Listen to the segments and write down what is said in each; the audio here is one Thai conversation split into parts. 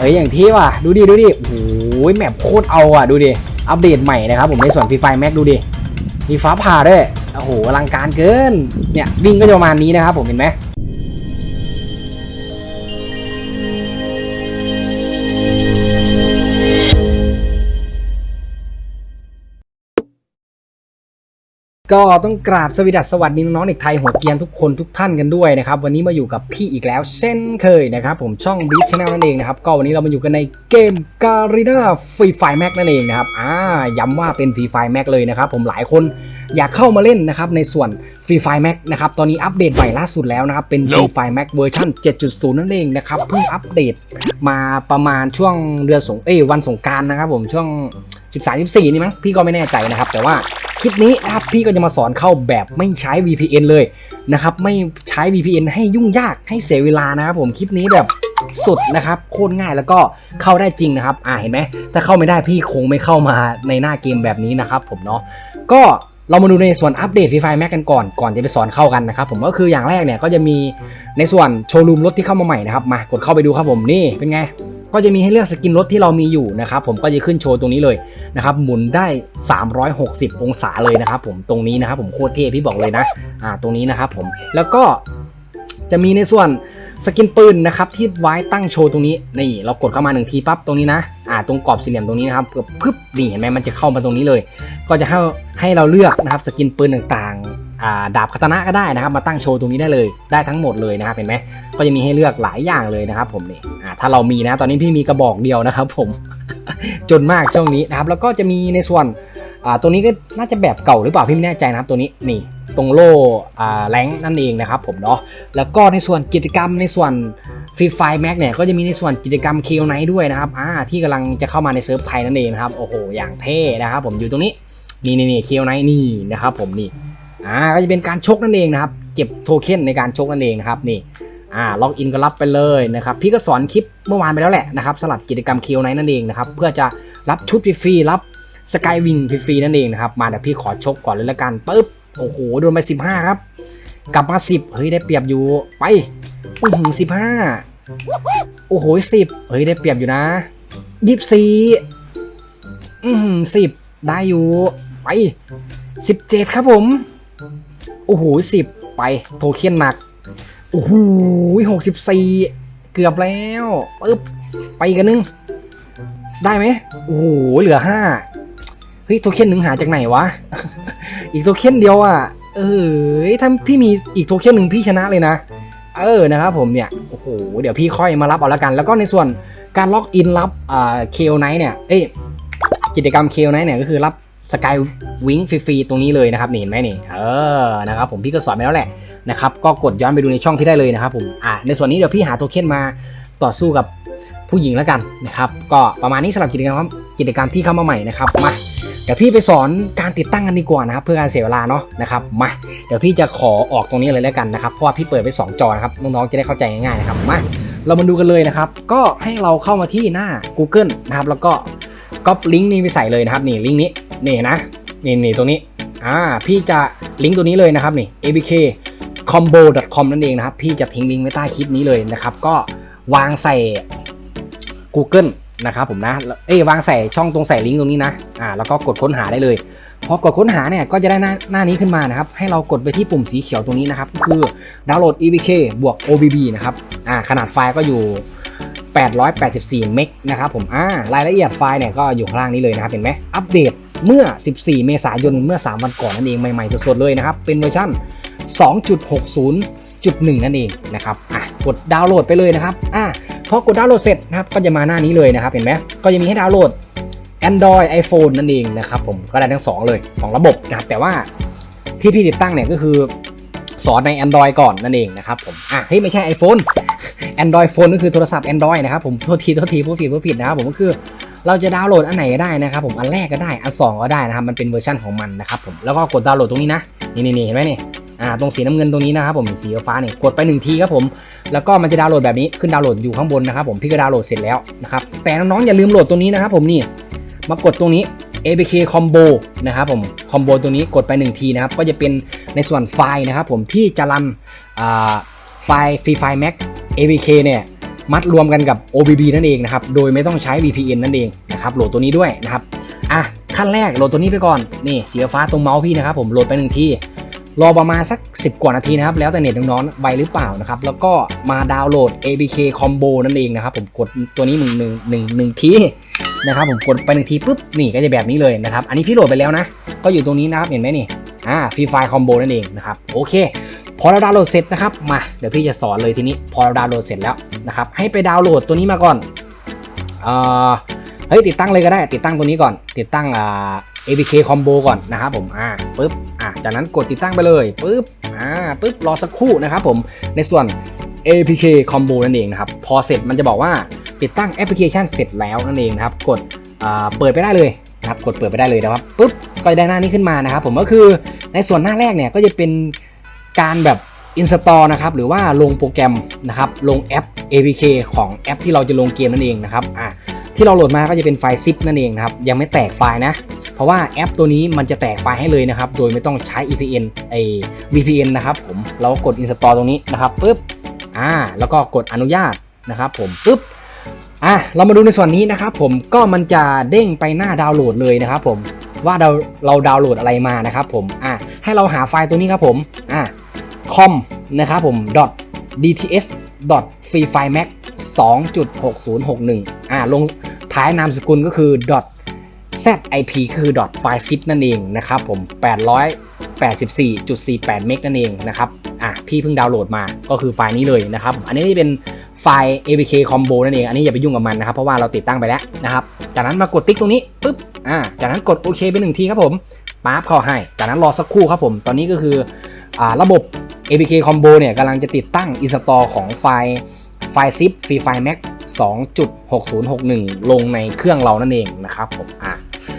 เอ้ยอย่างที่ว่ะดูดิดูดิโอ้โหแมปโคตรเอาอะดูดิอัปเดตใหม่นะครับผมในส่วนฟรีไฟแม็กดูดิมีฟ้าผ่าด้วยโอ้โหอลังการเกินเนี่ยวิ่งก็จะประมาณนี้นะครับผมเห็นไหม ก็ต้องกราบสวสดัสสวัสดีน้องๆเด็กไทยหัวเกรียนทุกคนทุกท่านกันด้วยนะครับ วันนี้มาอยู่กับพี่อีกแล้ว เช่นเคยนะครับผมช่อง b ี c h Channel นั่นเองนะครับ ก็วันนี้เรามาอยู่กันในเกม g a r i n a Free Fire Max นั่นเองนะครับอ่าย้ำว่าเป็น Free Fire Max เลยนะครับ ผมหลายคนอยากเข้ามาเล่นนะครับในส่วน Free Fire Max นะครับตอนนี้อัปเดตใหม่ล่าสุดแล้วนะครับ เป็น Free Fire Max เวอร์ชัน7.0 นั่นเองนะครับเพิ่งอัปเดตมาประมาณช่วงเดือนสงเอ้ยวันสงกรารนะครับผมช่วง 13 14 นี่มั้งพี่ก็ไม่แน่ใจนะครับ แต่ว่าคลิปนี้นะครับพี่ก็จะมาสอนเข้าแบบไม่ใช้ VPN เลยนะครับไม่ใช้ VPN ให้ยุ่งยากให้เสียเวลานะครับผมคลิปนี้แบบสุดนะครับโคตรง่ายแล้วก็เข้าได้จริงนะครับอ่าเห็นไหมถ้าเข้าไม่ได้พี่คงไม่เข้ามาในหน้าเกมแบบนี้นะครับผมเนาะก็เรามาดูในส่วนอัปเดตฟรีไฟแม็กกันก่อนก่อนจะไปสอนเข้ากันนะครับผมก็คืออย่างแรกเนี่ยก็จะมีในส่วนโชว์รูมรถที่เข้ามาใหม่นะครับมากดเข้าไปดูครับผมนี่เป็นไง ก็จะมีให้เลือกสกินรถที่เรามีอยู่นะครับผมก็จะขึ้นโชว์ตรงนี้เลยนะครับหมุนได้ 360 องศาเลยนะครับผมตรงนี้นะครับผมโคตรเท่พี่บอกเลยนะอ่าตรงนี้นะครับผมแล้วก็จะมีในส่วนสกินปืนนะครับที่ไว้ตั้งโชว์ตรงนี้นี่เรากดเข้ามาหนึ่งทีปั๊บตรงนี้นะอ่าตรงกรอบสี่เหลี่ยมตรงนี้นะครับเพื่อพึบนี่เห็นไหมมันจะเข้ามาตรงนี้เลย ก็จะให้ให้เราเลือกนะครับสกินปืนต่างๆอ่าดาบคาตานะก็ได้นะครับ มาตั้งโชว์ตรงนี้ได้เลยได้ทั้งหมดเลยนะครับเห็นไหมก็จะมีให้เลือกหลายอย่างเลยนะครับผมนี่อ่า ถ้าเรามีนะตอนนี้พี่มีกระบอกเดียวนะครับ ผมจนมากช่วงนี้นะครับ แล้วก็จะมีในส่วนอ่าตัวนี้ก็น่าจะแบบเก่าหรือเปล่าพี่ไม่แน่ใจนะครับตัวนี้นี่ตรงโล่อ่าแรงนั่นเองนะครับ ผมเนาะแล้วก็ในส่วนกิจกรรมในส่วนฟรีไฟแม็กเนี่ยก็จะมีในส่วนกิจกรรมเคลไนด้วยนะครับอ่าที่กำลังจะเข้ามาในเซิร์ฟไทยนั่นเองนะครับโอ้โหอย่างเท่นะครับ ผมอยู่ตรงนี้นี่นี่นี่เคลไนนี่นะครับ ผมนี่อ่าก็จะเป็นการชกนั่นเองนะครับ เก็บโทเค็นในการชกนั่นเองนะครับนี่ อ่าล็อกอินก็รับไปเลยนะครับพี่ก็สอนคลิปเมื่อวานไปแล้วแหละนะครับสำหรับกิจกรรมคิวไนนั่นเองนะครับเพื่อจะรับชุดฟรีรับสกายวิงฟรีนั่นเองนะครับมาเดี๋ยวพี่ขอชกก่อนเลยละกันปึ๊บโอ้โหโดนไป 15 ครับ กลับมา 10 เฮ้ยได้เปรียบอยู่ไปอือหือ15โอ้โห10เฮ้ยได้เปรียบอยู่นะ24อือหือ10ได้อยู่ไป17ครับผม โอ้โห10ไปโทเค็นหนัก โอ้โหหกสิบสี่เกือบแล้วปึ๊บไปอีกอันนึง ได้ไหมโอ้โหเหลือห้าเฮ้ยโทเค็นหนึ่งหาจากไหนวะ อีกโทเค็นเดียวอะ เออถ้าพี่มีอีกโทเค็นหนึ่งพี่ชนะเลยนะ เออนะครับผมเนี่ย โอ้โห เดี๋ยวพี่ค่อยมารับเอาละกัน แล้วก็ในส่วนการล็อกอินรับอ่าเคลไนท์เนี่ย เอ้ยกิจกรรมเคลไนท์เนี่ยก็คือรับ สกายวิงฟรีๆตรงนี้เลยนะครับนี่เห็นไหมนี่เออนะครับผมพี่ก็สอนไปแล้วแหละนะครับก็กดย้อนไปดูในช่องที่ได้เลยนะครับผมอ่าในส่วนนี้เดี๋ยวพี่หาโทเค็นมาต่อสู้กับผู้หญิงแล้วกันนะครับก็ประมาณนี้สำหรับกิจกรรมกิจกรรมที่เข้ามาใหม่นะครับมาเดี๋ยวพี่ไปสอนการติดตั้งกันดีกว่านะครับเพื่อการเสียเวลาเนาะนะครับมาเดี๋ยวพี่จะขอออกตรงนี้เลยแล้วกันนะครับเพราะว่าพี่เปิดไป 2 จอนะครับน้องๆจะได้เข้าใจง่ายๆนะครับมาเรามาดูกันเลยนะครับ ก็ให้เราเข้ามาที่หน้า Google นะครับแล้วก็ก๊อปลิงก์นี้ไปใส่เลยนะครับนี่ลิงก์นี้ นี่นะนี่นี่ตรงนี้อ่าพี่จะลิงก์ตัวนี้เลยนะครับนี่ abk combo.com นั่นเองนะครับ พี่จะทิ้งลิงก์ไว้ใต้คลิปนี้เลยนะครับ ก็วางใส่ Google นะครับผมนะเอ้ยวางใส่ช่องตรงใส่ลิงก์ตรงนี้นะอ่าแล้วก็กดค้นหาได้เลยพอกดค้นหาเนี่ยก็จะได้หน้าหน้านี้ขึ้นมานะครับ ให้เรากดไปที่ปุ่มสีเขียวตรงนี้นะครับ ก็คือดาวน์โหลด EVK บวก OBB นะครับอ่าขนาดไฟล์ก็อยู่ 884 เมกนะครับผมอ่ารายละเอียดไฟล์เนี่ยก็อยู่ข้างล่างนี้เลยนะครับเห็นไหมอัปเดต เมื่อ 14 เมษายนเมื่อ 3 วันก่อนนั่นเองใหม่ๆสดๆเลยนะครับเป็นเวอร์ชัน2.60.1 นั่นเองนะครับอะกดดาวน์โหลดไปเลยนะครับอะพอกดดาวน์โหลดเสร็จนะครับก็จะมาหน้านี้เลยนะครับเห็นไหมก็จะมีให้ดาวน์โหลด Android iPhone นั่นเองนะครับผมก็ได้ทั้ง 2 เลย 2 ระบบนะครับแต่ว่าที่พี่ติดตั้งเนี่ยก็คือสอนใน Android ก่อนนั่นเองนะครับผมอะเฮ้ยไม่ใช่ iPhone Android phone ก็คือโทรศัพท์ Android นะครับผมโทษทีโทษทีผู้ผิดผู้ผิดนะครับผมก็คือ เราจะดาวน์โหลดอันไหนก็ได้นะครับผมอันแรกก็ได้อันสองก็ได้นะครับมันเป็นเวอร์ชันของมันนะครับผมแล้วก็กดดาวน์โหลดตรงนี้นะนี่นี่เห็นไหมนี่อ่าตรงสีน้ำเงินตรงนี้นะครับผมสีฟ้าเนี่ยกดไปหนึ่งทีครับผมแล้วก็มันจะดาวน์โหลดแบบนี้ขึ้นดาวน์โหลดอยู่ข้างบนนะครับผมพี่ก็ดาวน์โหลดเสร็จแล้วนะครับแต่น้องๆอย่าลืมโหลดตรงนี้นะครับผมนี่มากดตรงนี้ APK Combo นะครับผมคอมโบตัวนี้กดไป 1 ทีนะครับก็จะเป็นในส่วนไฟล์นะครับผมที่จะรันอ่าไฟล์ฟรีไฟล์ Mac APK เนี่ย มัดรวมกันกับ OBB นั่นเองนะครับ โดยไม่ต้องใช้ VPN นั่นเองนะครับ โหลดตัวนี้ด้วยนะครับ อะ ขั้นแรกโหลดตัวนี้ไปก่อน นี่สีฟ้าตรงเมาส์พี่นะครับ ผมโหลดไปหนึ่งทีรอประมาณสัก 10 กว่านาทีนะครับ แล้วแต่เน็ตน้องๆไวหรือเปล่านะครับ แล้วก็มาดาวน์โหลด ABK Combo นั่นเองนะครับ ผมกดตัวนี้หนึ่งหนึ่งหนึ่งหนึ่งทีนะครับผมกดไปหนึ่งทีปุ๊บนี่ก็จะแบบนี้เลยนะครับ อันนี้พี่โหลดไปแล้วนะ ก็อยู่ตรงนี้นะครับเห็นไหมนี่อ่าฟรีไฟล์คอมโบนั่นเองนะครับโอเค พอเราดาวน์โหลดเสร็จนะครับมาเดี๋ยวพี่จะสอนเลยทีนี้พอเราดาวน์โหลดเสร็จแล้วนะครับให้ไปดาวน์โหลดตัวนี้มาก่อนเอ่อเฮ้ยติดตั้งเลยก็ได้ ติดตั้งตัวนี้ก่อน ติดตั้งอ่า APK Combo ก่อนนะครับผมอ่าปุ๊บอ่าจากนั้นกดติดตั้งไปเลยปุ๊บอ่าปุ๊บรอสักครู่นะครับผมในส่วน APK Combo นั่นเองนะครับพอเสร็จมันจะบอกว่าติดตั้งแอปพลิเคชันเสร็จแล้วนั่นเองนะครับกดอ่าเปิดไปได้เลยนะครับกดเปิดไปได้เลยนะครับปุ๊บก็จะได้หน้านี้ขึ้นมานะครับผมก็คือในส่วนหน้าแรกเนี่ยก็จะเป็น การแบบ install นะครับหรือว่าลงโปรแกรมนะครับลงแอป APK ของแอปที่เราจะลงเกมนั่นเองนะครับอะที่เราโหลดมาก็จะเป็นไฟล์ zip นั่นเองนะครับยังไม่แตกไฟล์นะ เพราะว่าแอปตัวนี้มันจะแตกไฟล์ให้เลยนะครับ โดยไม่ต้องใช้ EPN ไอ VPN นะครับผมเรากด install ตรงนี้นะครับปุ๊บอ่าแล้วก็กดอนุญาตนะครับผมปุ๊บอะเรามาดูในส่วนนี้นะครับผมก็มันจะเด้งไปหน้าดาวน์โหลดเลยนะครับผมว่าเราเราดาวน์โหลดอะไรมานะครับผมอะให้เราหาไฟล์ตัวนี้ครับผมอะ com นะครับผม dts free file mac 2.6061 อ่าลงท้ายนามสกุลก็คือ zip คือ file zip นั่นเองนะครับผม 884.48 เมกนั่นเองนะครับ อะพี่เพิ่งดาวน์โหลดมาก็คือไฟล์นี้เลยนะครับ อันนี้จะเป็นไฟล์ apk combo นั่นเอง อันนี้อย่าไปยุ่งกับมันนะครับ เพราะว่าเราติดตั้งไปแล้วนะครับ จากนั้นมากดติ๊กตรงนี้ปุ๊บ อ่า จากนั้นกดโอเคไปหนึ่งทีครับผมปั๊บเข้าให้ จากนั้นรอสักครู่ครับผม ตอนนี้ก็คืออ่าระบบ apk combo เนี่ยกำลังจะติดตั้ง install ของไฟล์ไฟล์ zip free file mac 2.6061 ลงในเครื่องเรานั่นเองนะครับผมอะ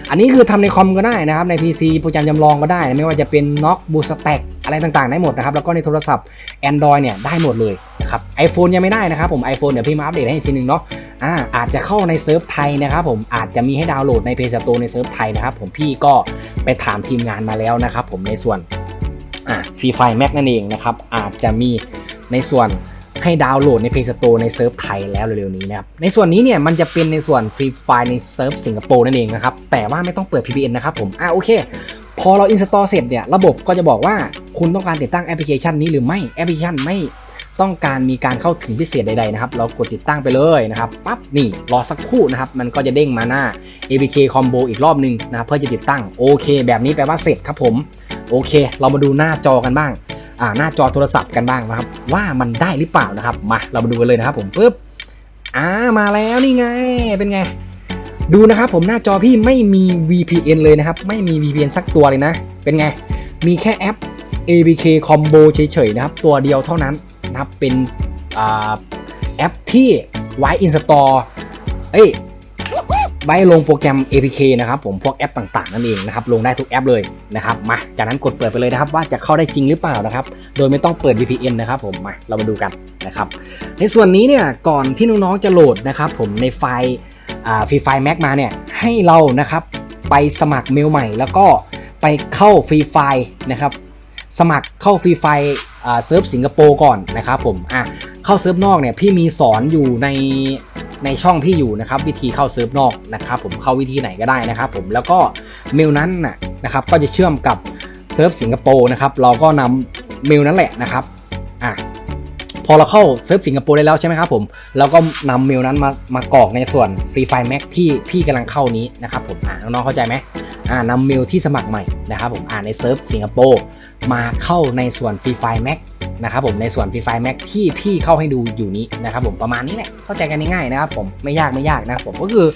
อันนี้คือทำในคอมก็ได้นะครับใน PC โปรแกรมจำลองก็ได้ ไม่ว่าจะเป็น n o c k Bootstrap อะไรต่างๆ ได้หมดนะครับ แล้วก็ในโทรศัพท์ Android เนี่ยได้หมดเลยนะครับ iPhone ยังไม่ได้นะครับผม iPhone เดี๋ยวพี่มาอัปเดตให้อีกทีหนึงเนาะอ่าอาจจะเข้าในเซิร์ฟไทยนะครับผมอาจจะมีให้ดาวน์โหลดใน Play Store ในเซิร์ฟไทยนะครับผมพี่ก็ไปถามทีมงานมาแล้วนะครับผมในส่วน อ่าฟรีไฟแม็กนั่นเองนะครับ อาจจะมีในส่วนให้ดาวน์โหลดใน Play Store ในเซิร์ฟไทยแล้วเร็วๆนี้นะครับ ในส่วนนี้เนี่ยมันจะเป็นในส่วนฟรีไฟในเซิร์ฟสิงคโปร์นั่นเองนะครับ แต่ว่าไม่ต้องเปิด VPN นะครับผม อ่าโอเค พอเรา install เสร็จเนี่ยระบบก็จะบอกว่าคุณต้องการติดตั้งแอปพลิเคชันนี้หรือไม่แอปพลิเคชันไม่ต้องการมีการเข้าถึงพิเศษใดๆนะครับ เรากดติดตั้งไปเลยนะครับปั๊บนี่รอสักครู่นะครับ มันก็จะเด้งมาหน้า APK Combo อีกรอบหนึงนะครับเพื่อจะติดตั้งโอเค แบบนี้แปลว่าเสร็จครับผม โอเค เรามาดูหน้าจอกันบ้าง อ่าหน้าจอโทรศัพท์กันบ้างนะครับ ว่ามันได้หรือเปล่านะครับ มาเรามาดูกันเลยนะครับผมปึ๊บอ่ามาแล้วนี่ไงเป็นไง ดูนะครับผมหน้าจอพี่ไม่มี VPN เลยนะครับ ไม่มี VPN สักตัวเลยนะ เป็นไง มีแค่แอป ABK Combo เฉยๆนะครับ ตัวเดียวเท่านั้นนะครับเป็นอแอปที่ไว้ install เอ้ย ไว้ลงโปรแกรม APK นะครับผมพวกแอปต่างๆนั่นเองนะครับลงได้ทุกแอปเลยนะครับมาจากนั้นกดเปิดไปเลยนะครับ ว่าจะเข้าได้จริงหรือเปล่านะครับ โดยไม่ต้องเปิด VPN นะครับผมมาเรามาดูกันนะครับในส่วนนี้เนี่ยก่อนที่น้องๆจะโหลดนะครับผมในไฟล์ฟรีไฟแม็กมาเนี่ยให้เรานะครับไปสมัครเมลใหม่ แล้วก็ไปเข้าฟรีไฟนะครับสมัครเข้าฟรีไฟเซิร์ฟสิงคโปร์ก่อนนะครับผมอะเข้าเซิร์ฟนอกเนี่ยพี่มีสอนอยู่ใน ในช่องพี่อยู่นะครับวิธีเข้าเซิร์ฟนอกนะครับผมเข้าวิธีไหนก็ได้นะครับผมแล้วก็เมลนั้นนะครับก็จะเชื่อมกับเซิร์ฟสิงคโปร์นะครับเราก็นำเมลนั้นแหละนะครับอะพอเราเข้าเซิร์ฟสิงคโปร์ได้แล้วใช่ไหมครับผมเราก็นำเมลนั้นมามากรอกในส่วนฟรีไฟแม็กที่พี่กำลังเข้านี้นะครับผมอะน้องๆเข้าใจไหม นำเมลที่สมัครใหม่นะครับผมอ่าในเซิร์ฟสิงคโปร์มาเข้าในส่วนฟรีไฟแม็กนะครับผมในส่วนฟรีไฟแม็กที่พี่เข้าให้ดูอยู่นี้นะครับผมประมาณนี้แหละเข้าใจกันง่ายๆนะครับผมไม่ยากไม่ยากนะครับผมก็คือ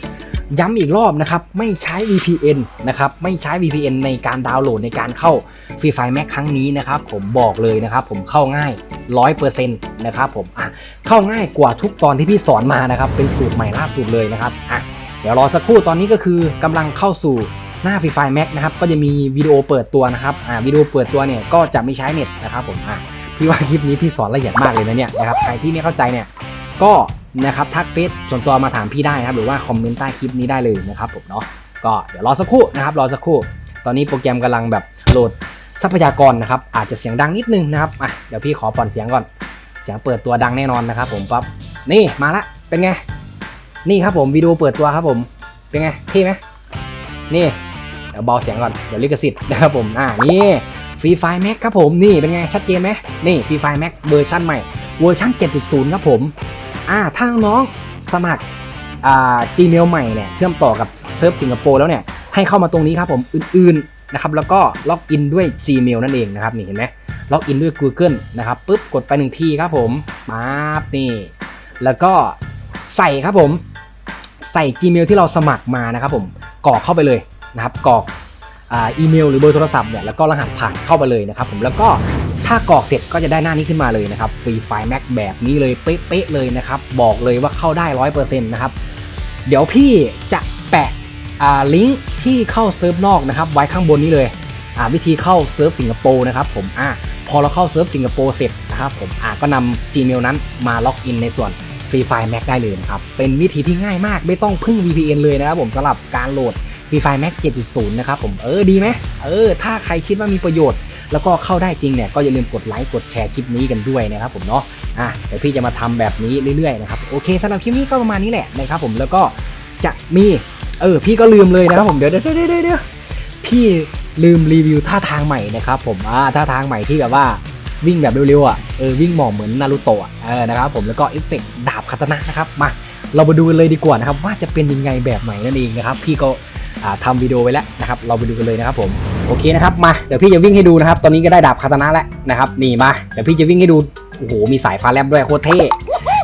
ย้ำอีกรอบนะครับ ไม่ใช้ VPN นะครับไม่ใช้ VPN ในการดาวน์โหลดในการเข้าฟรีไฟล์แม็กครั้งนี้นะครับผมบอกเลยนะครับผมเข้าง่าย 100%นะครับผมอะเข้าง่ายกว่าทุกตอนที่พี่สอนมานะครับ เป็นสูตรใหม่ล่าสุดเลยนะครับอะเดี๋ยวรอสักครู่ตอนนี้ก็คือกำลังเข้าสู่ หน้าฟรีไฟล์แม็กนะครับก็จะมีวิดีโอเปิดตัวนะครับอ่าวิดีโอเปิดตัวเนี่ยก็จะไม่ใช้เน็ตนะครับผมอะพี่ว่าคลิปนี้พี่สอนละเอียดมากเลยนะเนี่ยนะครับใครที่ไม่เข้าใจเนี่ยก็นะครับทักเฟซส่วนตัวมาถามพี่ได้นะครับหรือว่าคอมเมนต์ใต้คลิปนี้ได้เลยนะครับผมเนาะก็เดี๋ยวรอสักครู่นะครับรอสักครู่ ตอนนี้โปรแกรมกำลังแบบโหลดทรัพยากรนะครับอาจจะเสียงดังนิดนึงนะครับอะเดี๋ยวพี่ขอผ่อนเสียงก่อน เสียงเปิดตัวดังแน่นอนนะครับผมปั๊บนี่มาละเป็นไง นี่ครับผมวิดีโอเปิดตัวครับผมเป็นไงเท่ไหมนี่ ดี๋ยวเบาเสียงก่อน เดี๋ยวลิขสิทธิ์นะครับผม อ่า นี่ฟรีไฟแม็กครับผม นี่เป็นไง ชัดเจนไหมนี่ฟรีไฟแม็กเวอร์ชันใหม่ เวอร์ชัน7.0 ครับผม อ่าถ้าน้องสมัคร อ่า Gmail ใหม่เนี่ย เชื่อมต่อกับเซิร์ฟสิงคโปร์แล้วเนี่ย ให้เข้ามาตรงนี้ครับผม อื่นๆ นะครับ แล้วก็ล็อกอินด้วย Gmail นั่นเองนะครับ นี่เห็นไหมล็อกอินด้วย Google นะครับ ปุ๊บ กดไปหนึ่งทีครับผมปั๊บนี่ แล้วก็ใส่ครับผม ใส่ Gmail ที่เราสมัครมานะครับผมกรอกเข้าไปเลย นะครับกรอกอีเมลหรือเบอร์โทรศัพท์เนี่ยแล้วก็รหัสผ่านเข้าไปเลยนะครับผมแล้วก็ถ้ากรอกเสร็จก็จะได้หน้านี้ขึ้นมาเลยนะครับฟรีไฟล์ Mac แบบนี้เลยเป๊ะๆเลยนะครับบอกเลยว่าเข้าได้100%นะครับเดี๋ยวพี่จะแปะลิงก์ที่เข้าเซิร์ฟนอกนะครับไว้ข้างบนนี้เลยวิธีเข้าเซิร์ฟสิงคโปร์นะครับผมอพอเราเข้าเซิร์ฟสิงคโปร์เสร็จนะครับผมก็นำ Gmail นั้นมาล็อกอินในส่วนฟรีไฟ Mac ได้เลยนะครับเป็นวิธีที่ง่ายมากไม่ต้องพึ่ง VPN เลยนะครับผมสำหรับการโหลด ฟรีไฟ Mac 7.0 นะครับผมเออดีไหมเออ ถ้าใครคิดว่ามีประโยชน์ แล้วก็เข้าได้จริงเนี่ยก็อย่าลืมกดไลค์กดแชร์คลิปนี้กันด้วยนะครับผมเนาะอะเดี๋ยวพี่จะมาทำแบบนี้เรื่อยๆนะครับโอเคสำหรับคลิปนี้ก็ประมาณนี้แหละนะครับผมแล้วก็จะมีเออพี่ก็ลืมเลยนะครับผมเดี๋ยวเดี๋ยวเดี๋ยวเดี๋ยวพี่ลืมรีวิวท่าทางใหม่นะครับผมอ่าท่าทางใหม่ที่แบบว่าวิ่งแบบเร็วๆอะเออวิ่งหมอบเหมือนนารูโตะเออนะครับผมแล้วก็เอฟเฟกต์ดาบคาตนะนะครับมาเรามาดูกันเลยดีกว่านะครับว่าจะเป็นยังไงแบบไหนนั่นเองนะครับพี่ก็ อ่าทำวิดีโอไว้แล้วนะครับ เราไปดูกันเลยนะครับผมโอเคนะครับมาเดี๋ยวพี่จะวิ่งให้ดูนะครับ ตอนนี้ก็ได้ดาบคาตานะแล้วนะครับนี่มาเดี๋ยวพี่จะวิ่งให้ดูโอ้โหมีสายฟ้าแลบด้วยโคตรเท่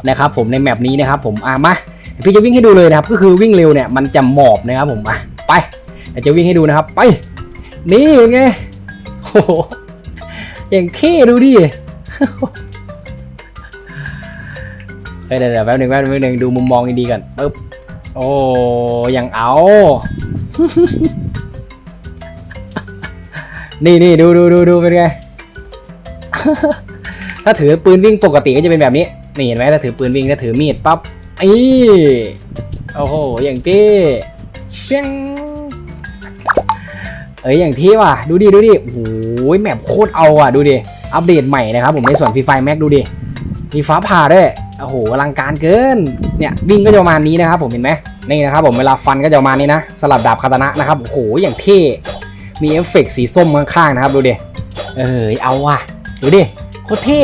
นะครับผมในแมปนี้นะครับผมอ่ามาเดี๋ยวพี่จะวิ่งให้ดูเลยนะครับก็คือวิ่งเร็วเนี่ยมันจะหมอบนะครับผมอะไปเดี๋ยวจะวิ่งให้ดูนะครับไป นี่ไงโอ้โหอย่างเท่ดูดิเฮ้ยเดี๋ยวแป๊บหนึงแป๊บหนึงแป๊บหนึงดูมุมมองดีๆกันปึ๊บโอ้ยังเอา นี่นี่ดูดูดูดูเป็นไง ถ้าถือปืนวิ่งปกติก็จะเป็นแบบนี้ นี่เห็นไหมถ้าถือปืนวิ่งถ้าถือมีดปั๊บอีโอ้โห อย่างเท่เชียงเอ้ยอย่างที่ว่ะ ดูดิดูดิโอ้โหแมปโคตรเอาอะ ดูดิ อัปเดตใหม่นะครับผมในส่วนฟรีไฟแม็กดูดิ มีฟ้าผ่าด้วย โอ้โหอลังการเกิน เนี่ยวิ่งก็จะประมาณนี้นะครับผมเห็นไหมนี่นะครับผมเวลาฟันก็จะประมาณนี้นะสลับดาบคาตนะนะครับโอ้โหอย่างเท่ มีเอฟเฟกต์สีส้มข้างๆนะครับดูดิเออเอาว่ะดูดิโคตรเท่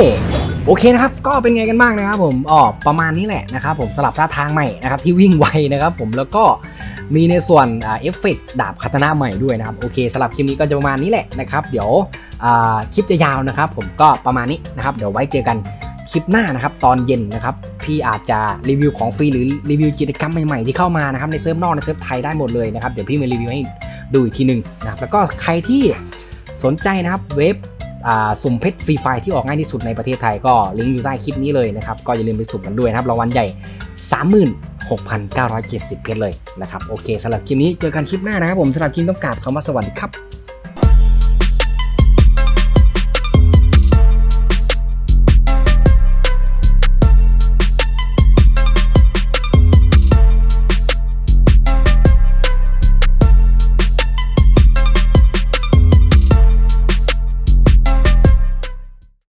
โอเคนะครับก็เป็นไงกันบ้างนะครับผมอ๋อประมาณนี้แหละนะครับผมสลับท่าทางใหม่นะครับที่วิ่งไวนะครับผมแล้วก็มีในส่วนเอฟเฟกต์ดาบคาตนะใหม่ด้วยนะครับโอเคสำหรับคลิปนี้ก็จะประมาณนี้แหละนะครับเดี๋ยวคลิปจะยาวนะครับผมก็ประมาณนี้นะครับเดี๋ยวไว้เจอกัน คลิปหน้านะครับตอนเย็นนะครับพี่อาจจะรีวิวของฟรีหรือรีวิวกิจกรรมใหม่ๆที่เข้ามานะครับในเซิร์ฟนอกในเซิร์ฟไทยได้หมดเลยนะครับเดี๋ยวพี่มารีวิวให้ดูอีกทีหนึ่งนะครับแล้วก็ใครที่สนใจนะครับเว็บสุ่มเพชรฟรีไฟที่ออกง่ายที่สุดในประเทศไทยก็ลิงก์อยู่ใต้คลิปนี้เลยนะครับก็อย่าลืมไปสุ่มกันด้วยนะครับรางวัลใหญ่ 36,970 เพชรเลยนะครับโอเคสำหรับคลิปนี้เจอกันคลิปหน้านะครับผมสำหรับคลิปต้องกราบคำว่าสวัสดีครับ